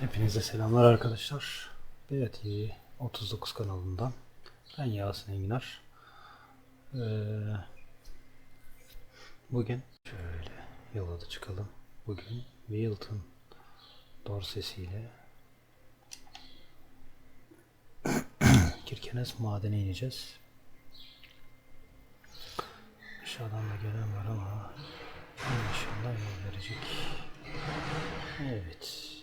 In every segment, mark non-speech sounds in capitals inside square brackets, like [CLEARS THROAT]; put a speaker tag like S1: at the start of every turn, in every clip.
S1: Hepinize selamlar arkadaşlar. BTV 39 kanalından. Ben Yasin Enginar. Ee, bugün şöyle yola da çıkalım. Bugün Wilton dorsesiyle [COUGHS] Kirkenes madene ineceğiz. Aşağıdan da gelen var ama inşallah yol verecek. Evet.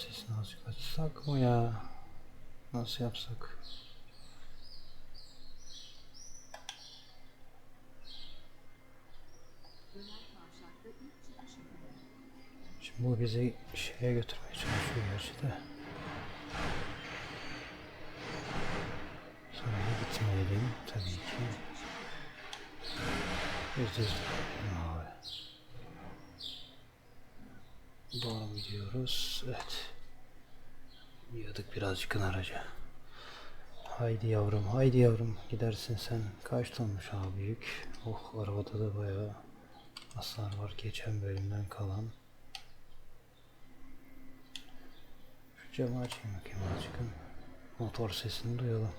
S1: Sesini azıcık açsak mı ya? Nasıl yapsak? Şimdi bu bizi şeye götürmeye çalışıyor gerçi de. Sonra da gitmeyelim tabii ki. Yüzde yüz. Abi. Doğru gidiyoruz? Evet. Yiyorduk birazcık araca. Haydi yavrum, haydi yavrum. Gidersin sen. Kaç tonmuş abi yük? Oh arabada da bayağı hasar var geçen bölümden kalan. Şu camı açayım bakayım azıcık. Motor sesini duyalım.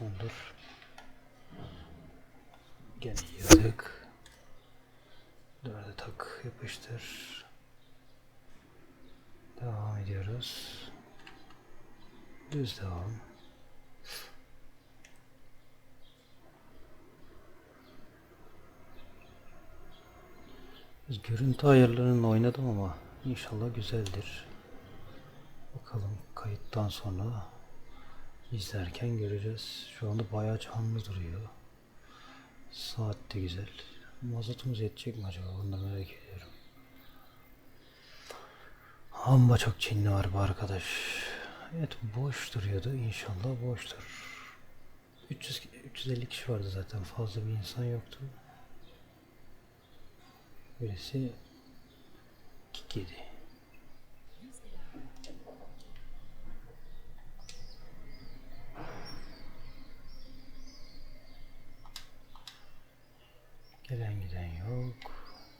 S1: Dur. Gene yırdık. Dörde tak yapıştır. Devam ediyoruz. Düz devam. Görüntü ayarlarını oynadım ama inşallah güzeldir. Bakalım kayıttan sonra izlerken göreceğiz. Şu anda bayağı canlı duruyor. Saat de güzel. Mazotumuz yetecek mi acaba? Onu da merak ediyorum. Amma çok Çinli var bu arkadaş. Evet boş duruyordu. İnşallah boştur. 300, 350 kişi vardı zaten. Fazla bir insan yoktu. Birisi Kikidi. Gelen giden yok.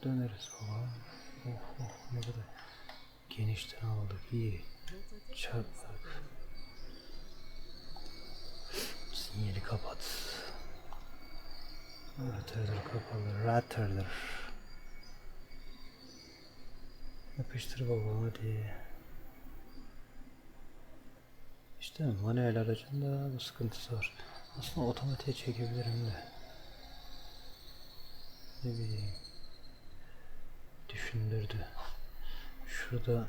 S1: Döneriz falan. Oh oh ne kadar genişten aldık iyi. Çarpmadık. Sinyali kapat. Rotörler kapalı. Rotörler. Yapıştır babam hadi. İşte manuel aracında bu sıkıntısı var. Aslında otomatiğe çekebilirim de. Ne bileyim. Düşündürdü. Şurada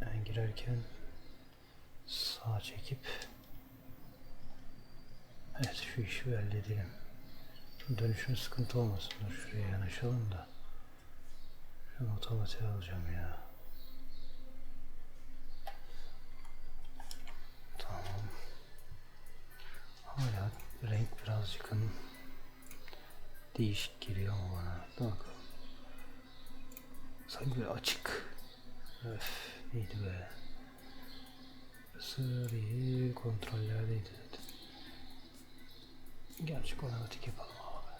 S1: ben girerken sağa çekip Evet şu işi halledelim. Dönüşüm sıkıntı olmasın. Dur şuraya yanaşalım da. Şunu otomatiğe alacağım ya. Tamam. Hala renk birazcık değişik geliyor ama bana. Dur bakalım. Sanki böyle açık. Öf neydi be. Sırayı kontrollerdeydi zaten. Gerçek otomatik yapalım abi.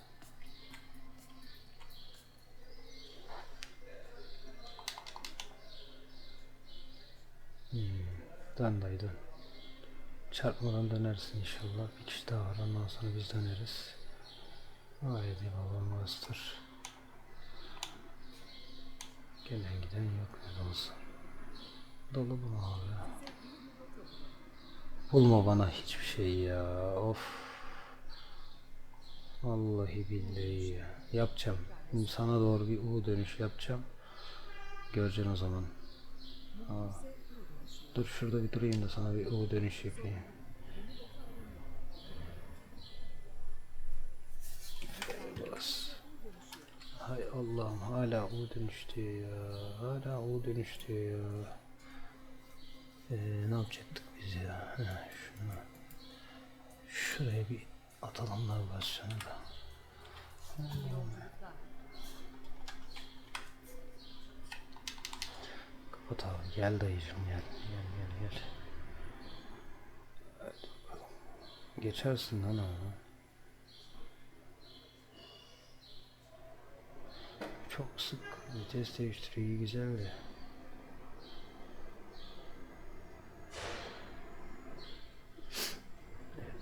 S1: Hmm, dön dayı. Çarpmadan dönersin inşallah. Bir kişi daha var ondan sonra biz döneriz. Haydi babam master. Gelen giden yok ne olsa. Dolu bu abi. Bulma bana hiçbir şey ya. Of. Vallahi billahi ya. Yapacağım. Şimdi sana doğru bir U dönüş yapacağım. Göreceksin o zaman. Aa. Dur şurada bir durayım da sana bir U dönüş yapayım. Bas. Hay Allah'ım hala U dönüş diyor ya. Hala U dönüş diyor ya. Ee, ne yapacaktık biz ya? Şunu. Şuraya bir atalım navigasyonu da. Allah'ım ya. Gel dayıcım gel. Gel gel gel. Hadi bakalım. Geçersin lan abi. Çok sık vites değiştiriyor iyi güzel de.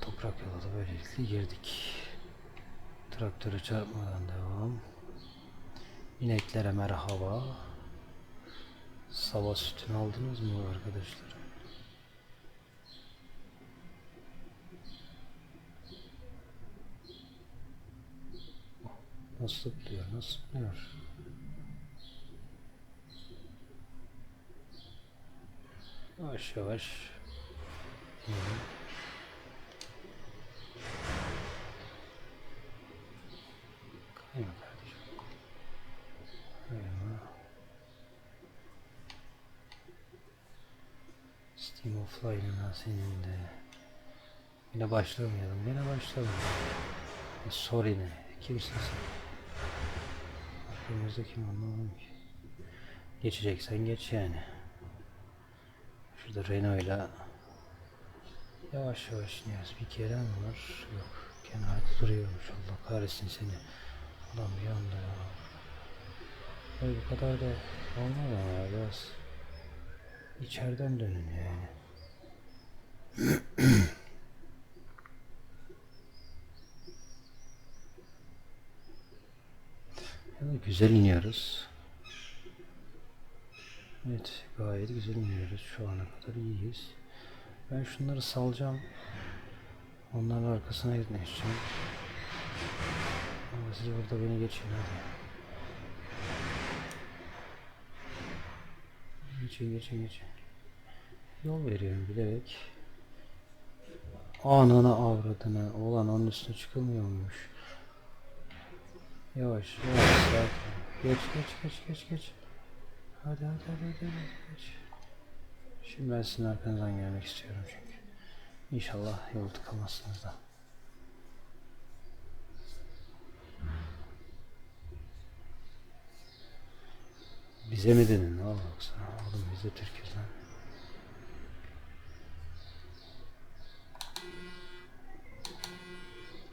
S1: Toprak yola da böylelikle girdik. Traktöre çarpmadan devam. İneklere merhaba. Sabah sütünü aldınız mı arkadaşlar? Nasıl zıplıyor? Nasıl zıplıyor? Yavaş yavaş. Gidelim. Kayma kardeşim. Kayma. Steam offline'ına senin de. Yine başlamayalım. Yine başlamayalım. Sorry ne? Kimsin sen? Aklımızda kim anlamadım ki. Geçeceksen geç yani. Şurada Renault'la yavaş yavaş iniyoruz. Bir kere mi var? Yok. Kenarda duruyormuş. Allah kahretsin seni. Adam bir anda ya. Böyle bu kadar da olmaz ama ya biraz içeriden dönün yani. [CLEARS THROAT] Ya güzel iniyoruz. Evet gayet güzel iniyoruz. Şu ana kadar iyiyiz. Ben şunları salacağım. Onların arkasına gitmeyeceğim. Ama siz burada beni geçin hadi. Geçin geçin geçin. Yol veriyorum bilerek. Anana avradına. Olan onun üstüne çıkılmıyormuş. Yavaş yavaş sakin. Geç geç geç geç geç. Hadi hadi hadi hadi, hadi. Şimdi ben sizin arkanızdan gelmek istiyorum çünkü. İnşallah yol tıkamazsınız da. Bize mi dedin? Oldu yoksa? Oğlum biz de.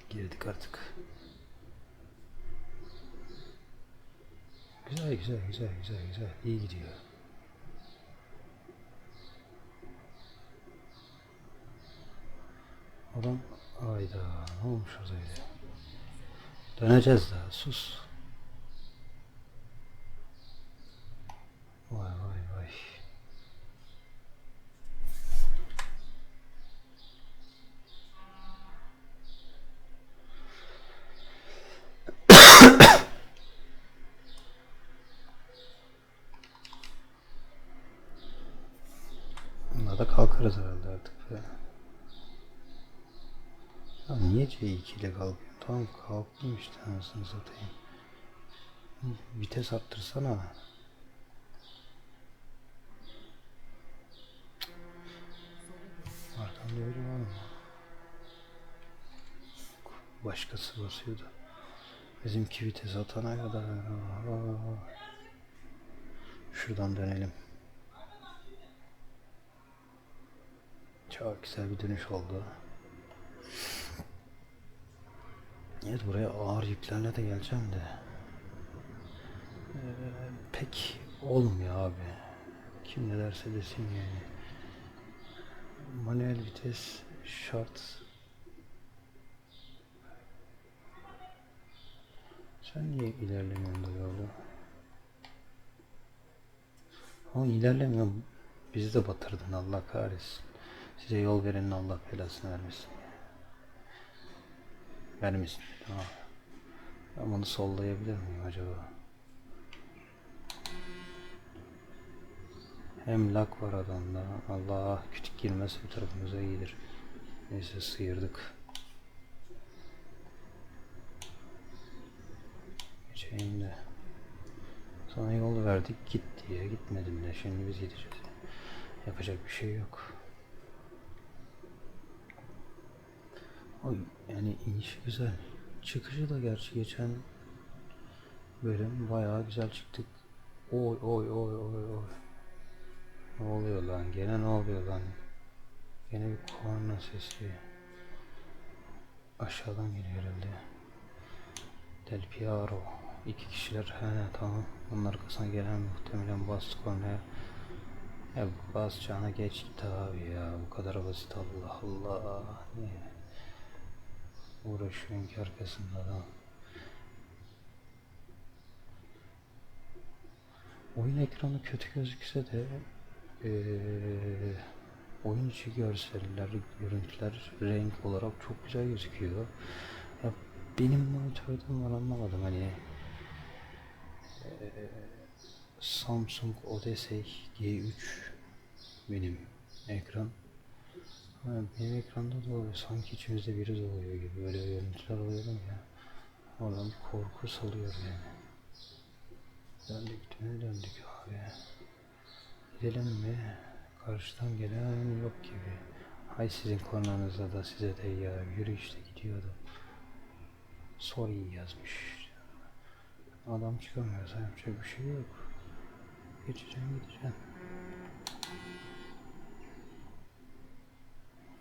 S1: Girdik artık. Güzel güzel güzel güzel güzel. İyi gidiyor. Adam ayda ne olmuş oradaydı? Döneceğiz daha sus. Vay vay vay. Buna da kalkarız herhalde artık be. Ya niye C2 ile? Tamam kalktım işte anasını satayım. Vites arttırsana. Arkamda biri var mı? Başkası basıyordu. Bizimki vites atana kadar. Şuradan dönelim. Çok güzel bir dönüş oldu. Evet buraya ağır yüklerle de geleceğim de. Ee, pek olmuyor abi. Kim ne derse desin yani. Manuel vites şart. Sen niye ilerlemiyorsun da yolda? Ama ilerlemiyorum. Bizi de batırdın Allah kahretsin. Size yol verenin Allah belasını vermesin. Vermesin. Tamam. Ben bunu sollayabilir miyim acaba? Hem lak var adamda. Allah küçük girmez bir tarafımıza iyidir. Neyse sıyırdık. Geçeyim de. Sana yol verdik git diye gitmedim de şimdi biz gideceğiz. Yapacak bir şey yok. Oy, yani iniş güzel. Çıkışı da gerçi geçen bölüm bayağı güzel çıktık. Oy oy oy oy oy. Ne oluyor lan? Gene ne oluyor lan? Gene bir korna sesi. Aşağıdan geliyor herhalde. Del Piero. İki kişiler. He tamam. Onun arkasına gelen muhtemelen bastı kornaya. Ya basacağına geç git abi ya. Bu kadar basit Allah Allah. Niye? Uğraşıyorsun ki arkasında adam. Oyun ekranı kötü gözükse de eee, oyun içi görseller, görüntüler renk olarak çok güzel gözüküyor. Ya benim monitörüm var anlamadım hani eee, Samsung Odyssey G3 benim ekran. Ha, benim ekranda da oluyor. Sanki içimizde biri oluyor gibi böyle görüntüler mi ya? Oradan korku salıyor yani. Döndük mü döndük abi. Gidelim mi? Karşıdan gelen yok gibi. Hay sizin kornanızda da size de ya. Yürü işte gidiyordu. Sorry yazmış. Adam çıkamıyorsa yapacak bir şey yok. Geçeceğim gideceğim.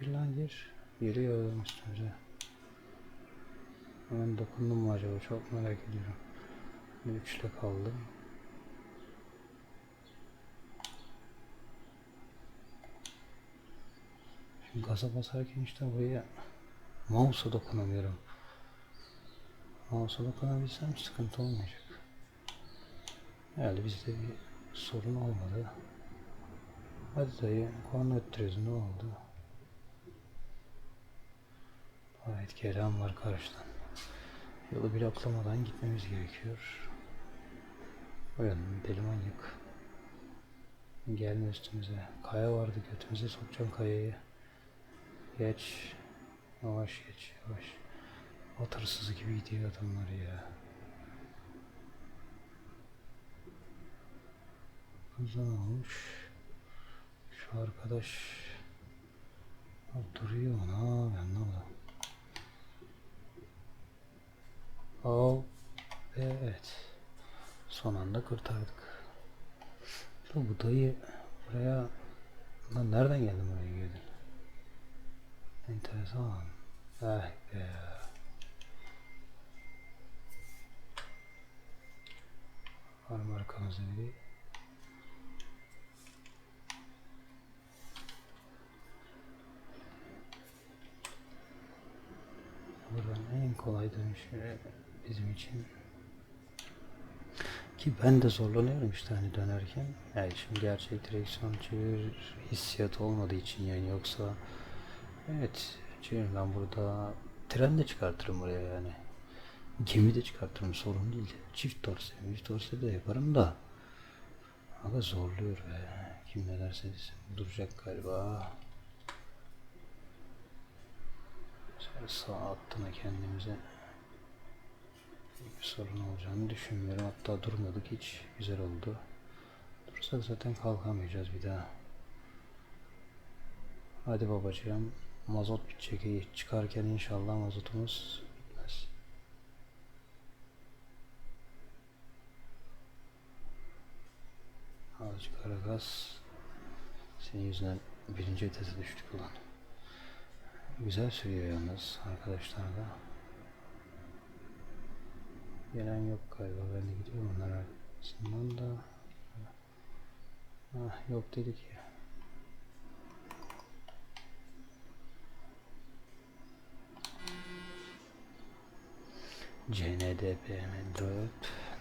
S1: Lan gir. Yürüyor üstümüze. Hemen dokundum mu acaba? Çok merak ediyorum. Üçle kaldım. Şimdi gaza basarken işte buraya mouse'a dokunamıyorum. Mouse'a dokunabilsem sıkıntı olmayacak. Herhalde bizde bir sorun olmadı. Hadi dayı korna öttürüyoruz ne oldu? Evet gelen var karşıdan. Yolu bloklamadan gitmemiz gerekiyor. Uyanın deli manyak. Gelme üstümüze. Kaya vardı götümüze sokacağım kayayı. Geç. Yavaş geç yavaş. At hırsızı gibi gidiyor adamlar ya. Kızdan olmuş. Şu arkadaş duruyor mu? Ne yapıyor? Anlamadım. Oh, evet. Son anda kurtardık. Ya bu dayı buraya lan nereden geldin buraya girdin? Enteresan. Eh be. Var mı arkamızda biri? Buradan en kolay dönüşü bizim için ki ben de zorlanıyorum işte hani dönerken. Yani şimdi gerçek direksiyon çevir hissiyat olmadığı için yani yoksa evet çevir ben burada tren de çıkartırım buraya yani. Gemi de çıkartırım sorun değil. Çift dorse, çift dorse de yaparım da. Ama zorluyor be. Kim ne derse. Duracak galiba. Şöyle sağ attığına kendimize bir sorun olacağını düşünmüyorum. Hatta durmadık hiç. Güzel oldu. Dursak zaten kalkamayacağız bir daha. Hadi babacığım. Mazot bitecek. Çıkarken inşallah mazotumuz bitmez. Azıcık ara gaz. Senin yüzünden birinci vitese düştük ulan. Güzel sürüyor yalnız arkadaşlar da. Gelen yok galiba. Ben de gidiyorum onlar arasından da. Ah yok dedik ya. CNDPM 4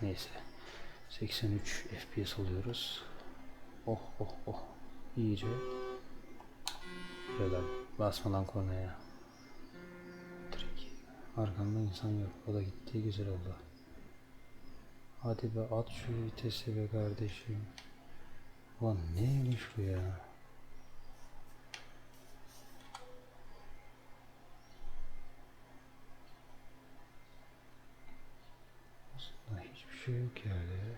S1: neyse 83 FPS oluyoruz. Oh oh oh iyice Şöyle basmadan kornaya. Direkt. Arkamda insan yok. O da gitti. Güzel oldu. Hadi be at şu vitesi be kardeşim. Ulan neymiş bu ya? Aslında hiçbir şey yok yerde.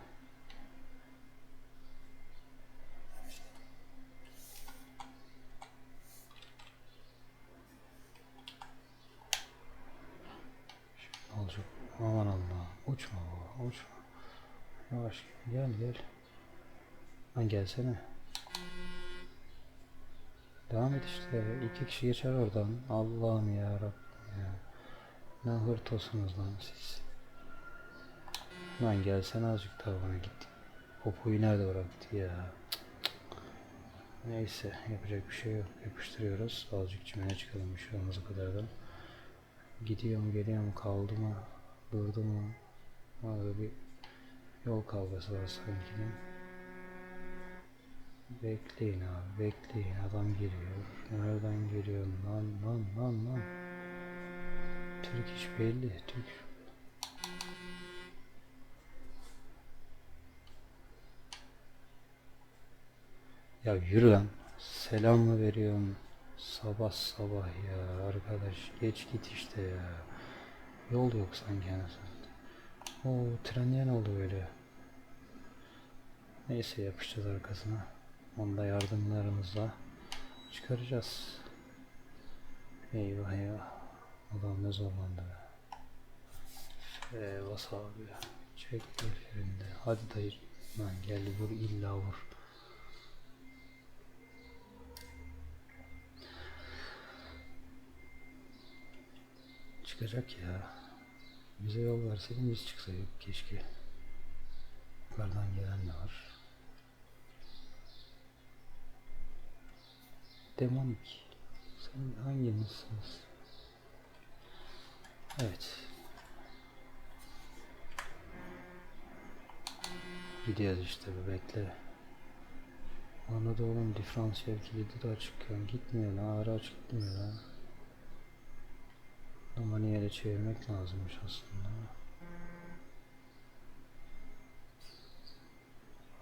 S1: Ne olacak? Aman Allah. Uçma baba. Uçma. Yavaş gel gel. Lan gelsene. Devam et işte. İki kişi geçer oradan. Allah'ım ya Rabbim ya. Ne hırtosunuz lan siz. Lan gelsene azıcık daha bana git. Popoyu nerede bıraktı ya. Neyse yapacak bir şey yok. Yapıştırıyoruz. Azıcık çimene çıkalım bir şey o kadar da. Gidiyor mu geliyor mu kaldı mı durdu mu? Abi bir yol kavgası var sanki. de. Bekleyin abi bekleyin adam geliyor. Nereden geliyor lan lan lan lan. Türk iş belli Türk. Ya yürü lan. Selam mı veriyorsun? Sabah sabah ya arkadaş geç git işte ya. Yol yok sanki anasını. O tren ne oldu böyle? Neyse yapışacağız arkasına. Onu da yardımlarımızla çıkaracağız. Eyvah eyvah. Adam ne zorlandı be. Eyvah abi. Çek ellerinde. Hadi dayı. Lan gel vur illa vur. Çıkacak ya. Bize yol verseydin biz çıksaydık keşke. Yukarıdan gelen de var. Demonik. Sen hanginizsiniz? Evet. Gidiyoruz işte be bekle. Anadolu'nun diferansiyel kilidi de açık ya. Gitmiyor lan. Ara açık gitmiyor lan. Ama niye çevirmek lazımmış aslında.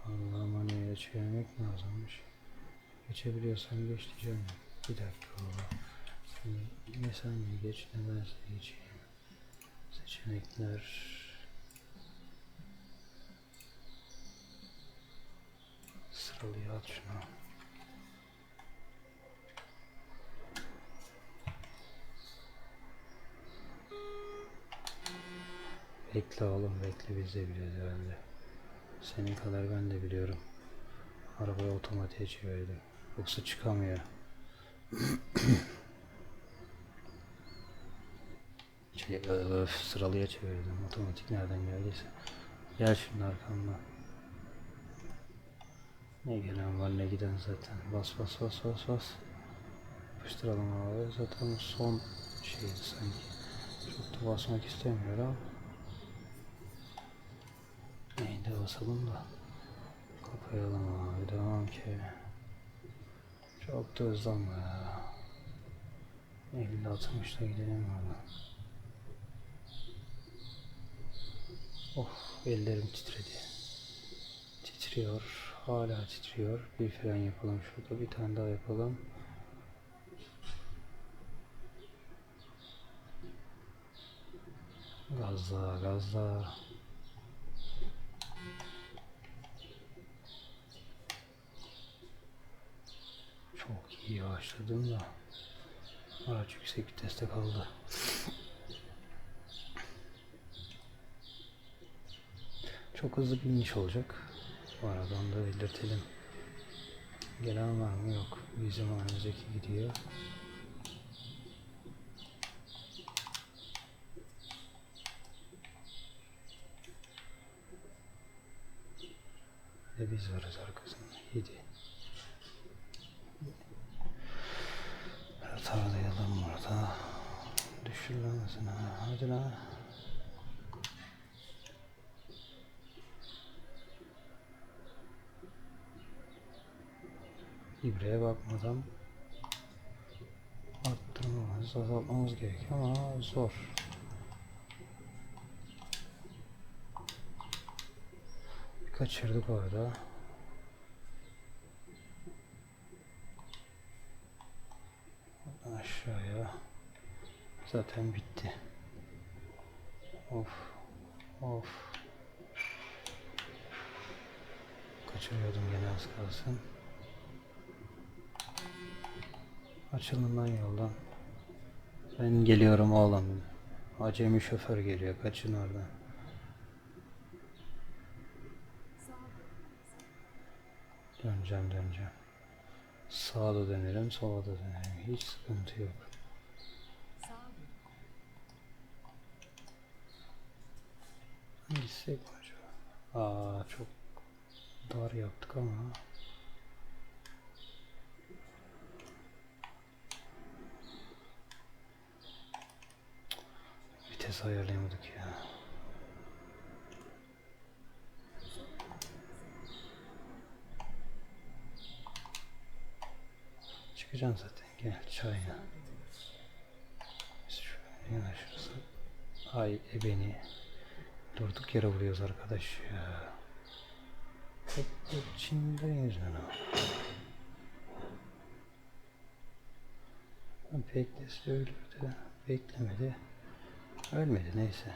S1: Allah maniye çevirmek lazımmış. Geçebiliyorsan geç diyeceğim. Bir dakika ne sen mi geç ne ben seni geçeyim. Seçenekler. Sıralıyor at şunu. Bekle oğlum bekle biz de biliyoruz herhalde. Senin kadar ben de biliyorum. Arabayı otomatiğe çevirdim. Yoksa çıkamıyor. [CLEARS THROAT] şey, öf, sıralıya çevirdim. Otomatik nereden geldiyse. Gel şimdi arkamdan. Ne gelen var ne giden zaten. Bas bas bas bas bas. Yapıştıralım abi. Zaten son şeydi sanki. Çok da basmak istemiyorum. Neydi basalım da. Kapayalım abi devam ki. Çok da hızlanma ya. 50 60'da gidelim abi. Oh ellerim titredi. Titriyor. Hala titriyor. Bir fren yapalım şurada. Bir tane daha yapalım. Gazla gazla. Başladım da araç yüksek viteste kaldı. Çok hızlı bir iniş olacak. Bu arada onu da belirtelim. Gelen var mı? Yok. Bizim önümüzdeki gidiyor. Ve biz varız arkasında. 7. Düşür lan sen ha. Hadi lan. İbreye bakmadan arttırmamız, azaltmamız gerekiyor ama zor. Kaçırdık orada. Buradan aşağıya zaten bitti. Of of kaçırıyordum gene az kalsın. Açılın lan yoldan. Ben geliyorum oğlum. Acemi şoför geliyor. Kaçın oradan. Döneceğim döneceğim. Sağa da dönelim, sola da dönelim. Hiç sıkıntı yok. Gitsek mi acaba? Aa çok dar yaptık ama. Vites ayarlayamadık ya. Çıkacaksın zaten. Gel çayına. Biz şöyle yanaşırız. Ay ebeni. Durduk yere vuruyoruz arkadaş ya. Hep bu Çin'den yüzünden ama. Beklemedi. Ölmedi neyse.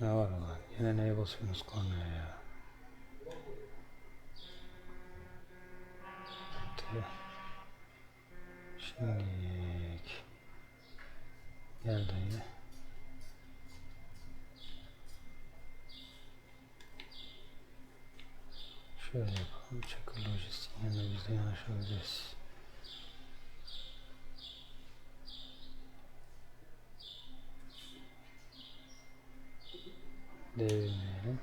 S1: Ne var lan? Basıyorsunuz kornaya ya? Şimdi gel dayı. Şöyle yapalım. Çakır biz de yanaşabiliriz. Devirmeyelim.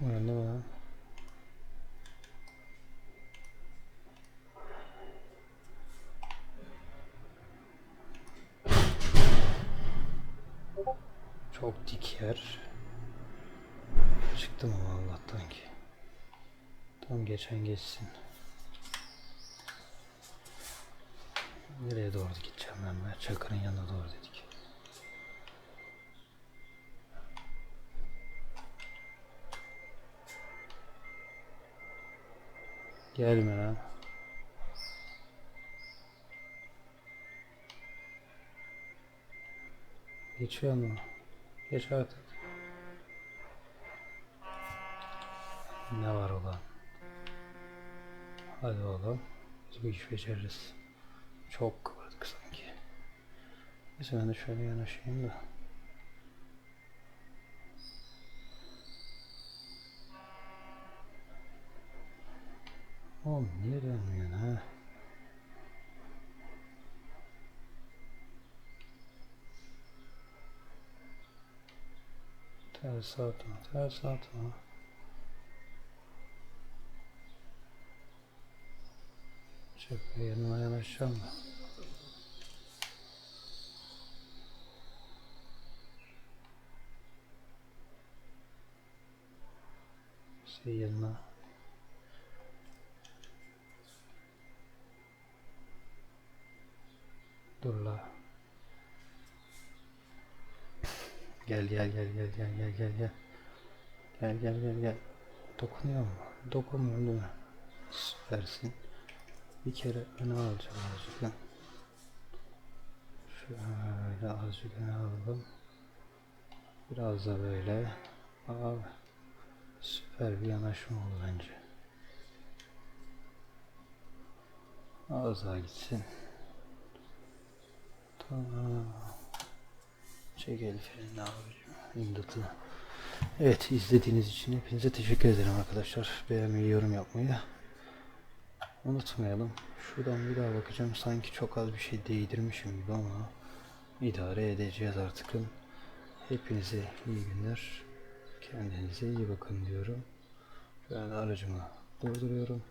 S1: Değil mi lan? Çok dik yer. Çıktım ama Allah'tan ki. Tam geçen geçsin. Nereye doğru gideceğim ben be? Çakır'ın yanına doğru dedik. Gelme lan. Geçiyor mu? Geç artık. Ne var olan? Hadi oğlum. Biz bu işi beceririz. Çok kıvırdık sanki. Neyse ben de şöyle yanaşayım da. Oğlum niye dönmüyorsun ha? Ters atma, ters atma. Çöpe yanına yanaşacağım da. Şey yanına. Dur la. Gel gel gel gel gel gel gel gel. Gel gel gel gel. Dokunuyor mu? Dokunmuyor değil mi? Süpersin. Bir kere öne alacağım azıcık. Şöyle azıcık alalım. Biraz da böyle. Abi. Süper bir yanaşma oldu bence. Az daha gitsin. Tamam. Çek el freni abicim. İmdatı. Evet izlediğiniz için hepinize teşekkür ederim arkadaşlar. Beğenmeyi, yorum yapmayı unutmayalım. Şuradan bir daha bakacağım. Sanki çok az bir şey değdirmişim gibi ama idare edeceğiz artık. Hepinize iyi günler. Kendinize iyi bakın diyorum. Ben aracımı durduruyorum.